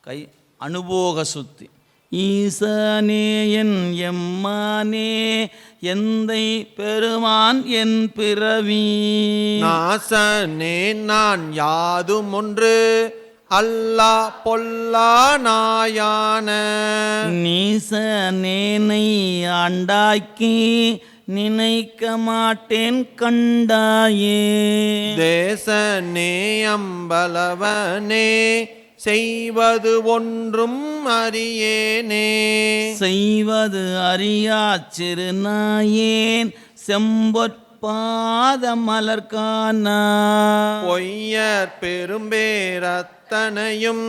கை அனுபோக சுத்தி. ஈசனே என் எம்மானே எந்தை பெருமான் என் பிறவி. நாசனே நான் யாதும் ஒன்று அல்லா பொல்லா நாயான. நீசனேனை ஆண்டாக்கி நினைக்க மாட்டேன் கண்டாயே. தேசனே அம்பலவனே செய்வது ஒன்றும் அறியேனே. செய்வது அறியா சிறுநாயேன் செம்பொற்பாத மலர்கானா பொய்யர் பெரும்பேரத்தனையும்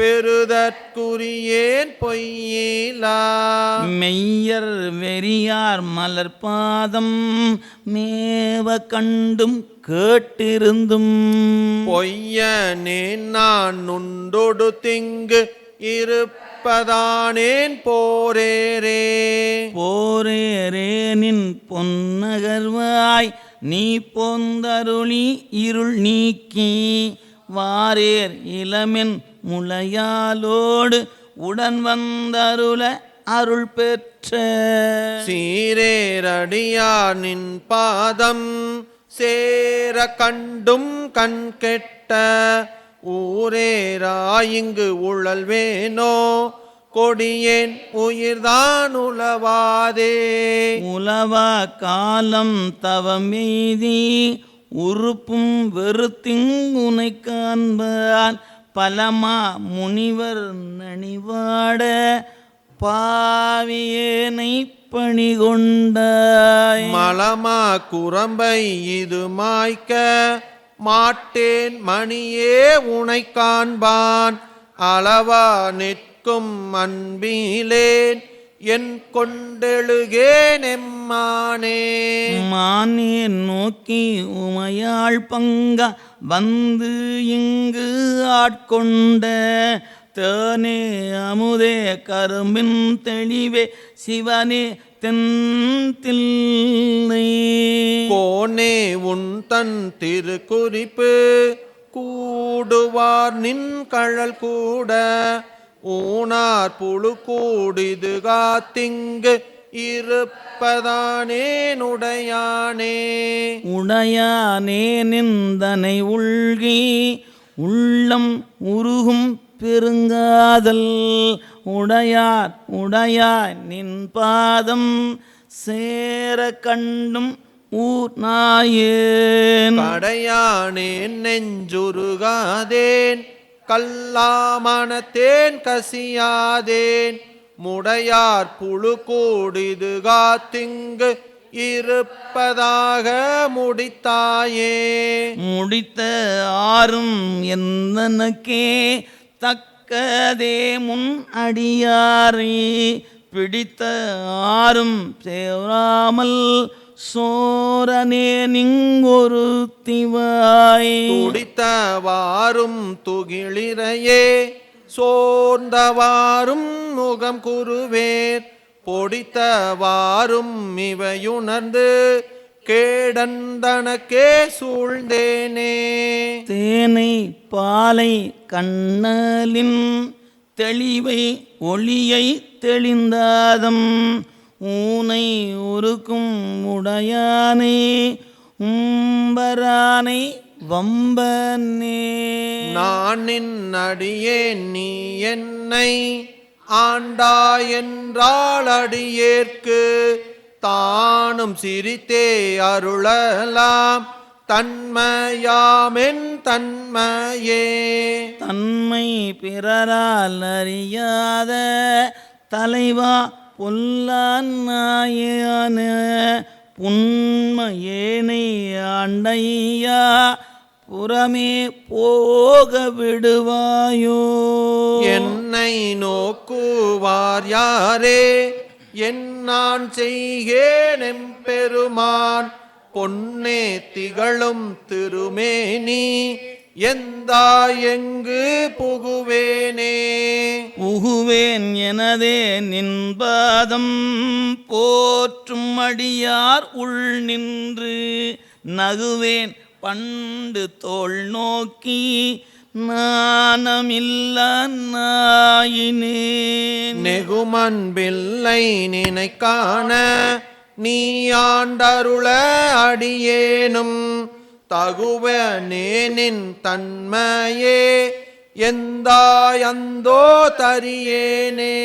பெறுதற்குரியேன் பொய்யிலா. மெய்யர் வெறியார் மலர்பாதம் மேவ கண்டும் கேட்டிருந்தும். பொய்யனே நான் உண்டொடு திங்கு இருப்பதானேன் போரேரே போரேரேனின் பொன்னகர்வாய் நீ பொந்தருளி இருள் நீக்கி. வாரேர் இளமென் முளையாலோடு உடன் வந்தருள அருள் பெற்ற சீரேரடியார் நின் பாதம் சேர கண்டும் கண் கெட்ட ஊரேராயிங்கு உழல்வேனோ கொடியேன் உயிர்தான் உளவாதே. உலவா காலம் தவமெய்தி உறுப்பும் வெறுத்திங்குனை காண்பான். பலமா முனிவர் நனிவாட பாவியேனை பணிகொண்டாய். மலமா குரம்பை இது மாய்க்க மாட்டேன் மணியே உனை காண்பான். அளவா நிற்கும் அன்பிலேன். என் கொண்டெழுகேன் எம்மானே. மானே நோக்கி உமையாள் பங்க வந்து இங்கு ஆட்கொண்ட தேனே அமுதே கரும்பின் தெளிவே சிவனே தென்தில்லை கோனே உன் தன் திருக்குறிப்பு கூடுவார் நின் கழல் கூட. ஊனார் புழு கூடிது காத்திங்கு இருப்பதானேனுடையானே உடையானே நிந்தனை உள்கி உள்ளம் உருகும் பெருங்காதல். உடையார் உடையாய் நின் பாதம் சேர கண்டும் ஊர் நாயேன். படையானேன் நெஞ்சுருகாதேன். கல்லாமணத்தேன் கசியாதேன். முடையார் புழு கூடிது காத்திங்கு இருப்பதாக முடித்தாயே. முடித்த ஆறும் எந்தனக்கே தக்கதே முன் அடியாரே. பிடித்த ஆறும் சேராமல் சோரனே நிங்கொரு திவாய் துடித்தவாறும் துகிளிரையே சோர்ந்தவாறும் முகம் குருவேர் பொடித்தவாறும் இவையுணர்ந்து கேடந்தனக்கே சூழ்ந்தேனே. தேனை பாலை கண்ணலின் தெளிவை ஒளியை தெளிந்தாதம். ஊனை உருக்கும் உடையானே உம்பரானை வம்பனே. நான் நின் அடியேன் நீ என்னை ஆண்டா என்றால் அடியேற்கு தானும் சிரித்தே அருளலாம் தன்மையாமென் தன்மையே. தன்மை பிறரால் அறியாத தலைவா பொல்லான் நாயான புன்மையேனை ஆண்டையா புறமே போக விடுவாயோ என்னை நோக்குவார் யாரே? என் நான் செய்கேன் எம்பெருமான். பொன்னே திகழும் திருமேனி. எங்கு புகுவேனே? புகுவேன் எனதே நின்பாதம் போற்றும் அடியார் உள் நின்று நகுவேன் பண்டு தோள் நோக்கி நாணமில்ல நாயினேன். நெகுமன்பில்லை நினைக்கான நீ ஆண்டருள அடியேனும். தகுவனேனின் தன்மையே எந்தாயந்தோ தரியேனே.